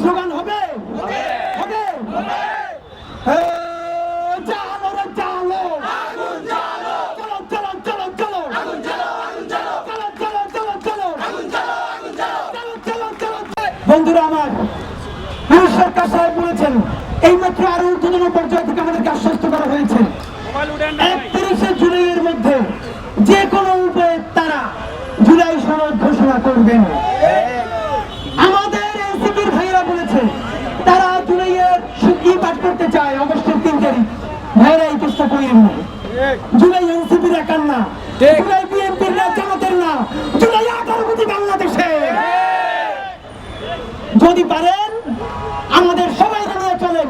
Slogan হবে? হবে। বন্ধুরা আমার পুলিশ সরকার সাহেব বলেছেন এই মাত্র আরও ঊর্ধ্বতন পর্যায় থেকে আমাদেরকে আশ্বস্ত করা হয়েছে। একত্রিশে জুলাইয়ের মধ্যে যে কোনো উপায়ে করতে চায় অগস্টের তিন তারিখ। ভাইরা এই চেষ্টা করি না জুলাই এনসিপির একার না জুলাই বিএনপির না জামাতের না। জুলাই আঠারো কোটি বাংলাদেশে। যদি পারেন আমাদের সবাই নিয়ে চলেন।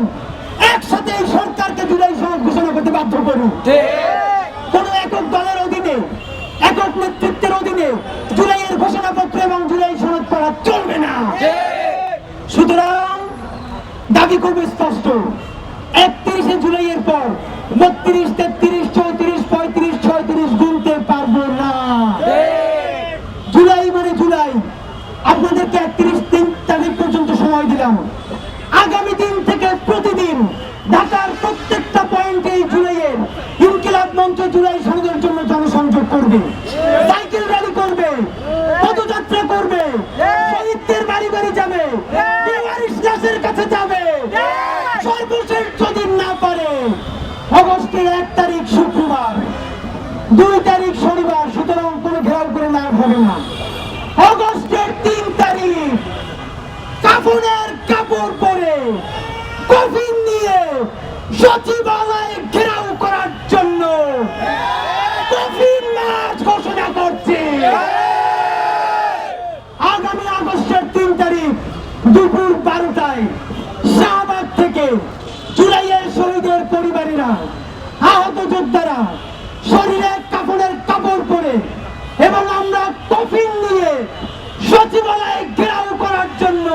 একসাথে এই সরকারকে জুলাই সনদ ঘোষণা করতে বাধ্য করুন। কোন একক দলের অধীনে একক নেতৃত্বের অধীনে জুলাইয়ের ঘোষণাপত্র এবং জুলাই সনদ করা চলবে না সুতরাং দাবি করবে স্পষ্ট। একত্রিশে জুলাইয়ের পর বত্রিশ, তেত্রিশ, চৌত্রিশ, পঁয়ত্রিশ, ছয়ত্রিশ গুনতে পারব না। জুলাই মানে জুলাই। আপনাদেরকে একত্রিশ তিন তারিখ পর্যন্ত সময় দিলাম। আগামী দিন থেকে প্রতিদিন ঢাকার প্রত্যেকটা পয়েন্টে এই জুলাইয়ের ইনকিলাব মঞ্চ জুলাই সনদের জন্য জনসংযোগ করবে। সাইকেল র্যালি করবে, পদযাত্রা করবে সর্বশেষ যদি না পারে, অগস্টের এক তারিখ শুক্রবার, দুই তারিখ শনিবার, সুতরাং কোনো ঘেরাও করে লাভ হবে না। অগস্টের তিন তারিখ কাপড়ের কাপড় পরে কফিন নিয়ে সচিবালয়ে ঘেরাও করার জন্য কফিন মার্চ ঘোষণা করছে। আগামী আগস্টের তিন তারিখ দুপুর আহত যোদ্ধারা শরীরে কাপড়ের কাপড় পরে এবং আমরা কফিন নিয়ে সচিবালয়ে করার জন্য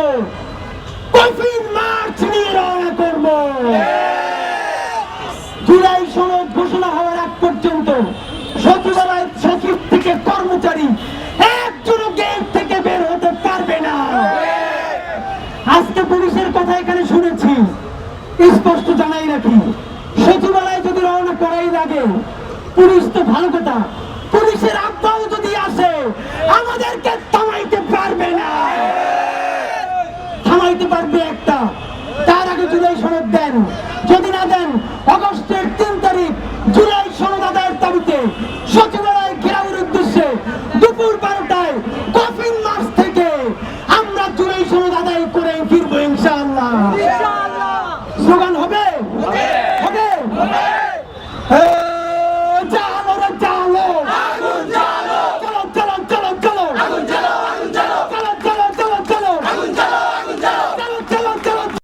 কফিন মার্চ নিয়ে রওনা করব। জুলাই সনদ ঘোষণা হওয়ার আগ পর্যন্ত সচিবালয় সচিব থেকে কর্মচারী একজনও গেট থেকে বের হতে পারবে না। আজকে পুলিশের কথা এখানে শুনেছি, স্পষ্ট জানাই রাখি। লাগে পুলিশ তো ভালো কথা। পুলিশের আব্বাও যদি আসে, আমাদেরকে থামাইতে পারবে না। থামাইতে পারবে একটা। তার আগে জুলাই সনদ দেন। যদি না দেন, অগস্টের তিন তারিখ জুলাই সনদ আদায়ের তারিখে